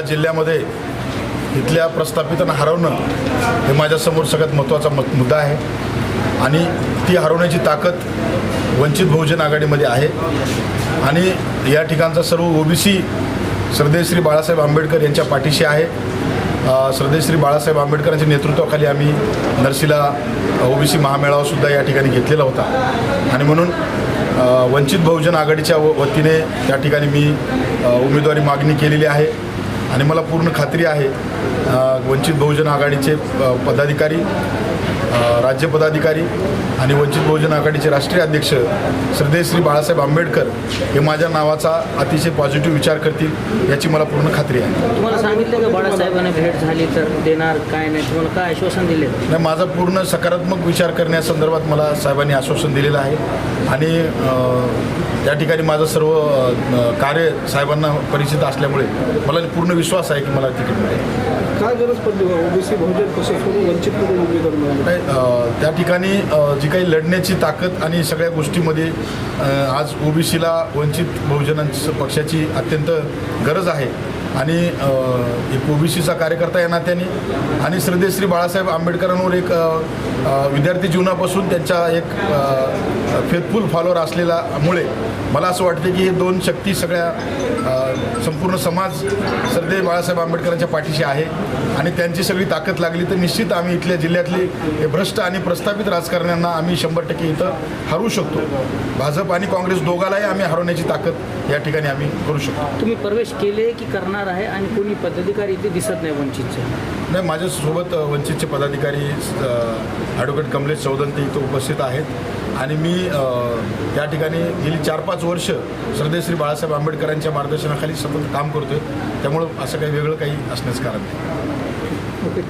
जिल्ह्यामध्ये इथल्या प्रस्थापितांना हरवणं हे माझ्यासमोर सगळ्यात महत्त्वाचा मत मुद्दा आहे. आणि ती हरवण्याची ताकद वंचित बहुजन आघाडीमध्ये आहे. आणि या ठिकाणचा सर्व ओबीसी श्रद्धेश्री बाळासाहेब आंबेडकर यांच्या पाठीशी आहे. अ, श्रद्धेश्री बाळासाहेब आंबेडकरांच्या नेतृत्वाखाली आम्ही नरसीला ओबीसी महामेळावासुद्धा या ठिकाणी घेतलेला होता. आणि म्हणून वंचित बहुजन आघाडीच्या व- वतीने त्या ठिकाणी मी उमेदवारी मागणी केलेली आहे. आणि मला पूर्ण खात्री आहे वंचित बहुजन आघाडीचे पदाधिकारी राज्य पदाधिकारी आणि वंचित बहुजन आघाडीचे राष्ट्रीय अध्यक्ष श्रद्धेय श्री बाळासाहेब आंबेडकर हे माझ्या नावाचा अतिशय पॉझिटिव्ह विचार करतील याची मला पूर्ण खात्री आहे. तुम्हाला सांगितलं का बाळासाहेबांना भेट झाली तर देणार काय नाही? तुम्हाला काय आश्वासन दिले? नाही माझा पूर्ण सकारात्मक विचार करण्यासंदर्भात मला साहेबांनी आश्वासन दिलेलं आहे. आणि त्या ठिकाणी माझं सर्व कार्य साहेबांना परिचित असल्यामुळे मला पूर्ण विश्वास आहे की मला तिकीट मिळेल. काय गरज पडली ओबीसी बहुजन कसं वंचित करून उमेदवार मिळाले नाही, त्या ठिकाणी जी काही लढण्याची ताकद आणि सगळ्या गोष्टीमध्ये आज ओबीसीला वंचित बहुजनांची पक्षाची अत्यंत गरज आहे. आणि एक ओबीसीचा कार्यकर्ता या नात्याने आणि श्रद्धेय श्री बाळासाहेब आंबेडकरांवर एक विद्यार्थी जीवनापासून त्यांच्या एक फेथफुल फॉलोअर असलेल्यामुळे मला असं वाटते की हे दोन शक्ती सगळ्या संपूर्ण समाज श्रद्धे बाळासाहेब आंबेडकरांच्या पाठीशी आहे. आणि त्यांची सगळी ताकद लागली तर निश्चित आम्ही इथल्या जिल्ह्यातले हे भ्रष्ट आणि प्रस्थापित राजकारण्यांना आम्ही शंभर टक्के इथं हरवू शकतो. भाजप आणि काँग्रेस दोघालाही आम्ही हरवण्याची ताकद या ठिकाणी आम्ही करू शकतो. तुम्ही प्रवेश केले की करणार? आहे आणि कोणी पदाधिकारी इथे दिसत नाही वंचितचे? नाही माझ्यासोबत वंचितचे पदाधिकारी ॲडव्होकेट कमलेश चौदंते इथं उपस्थित आहेत. आणि मी त्या ठिकाणी गेली चार पाच वर्ष श्रद्धेय श्री बाळासाहेब आंबेडकरांच्या मार्गदर्शनाखाली सतत काम करतोय. त्यामुळं असं काही वेगळं काही असण्याचं कारण नाही. ओके.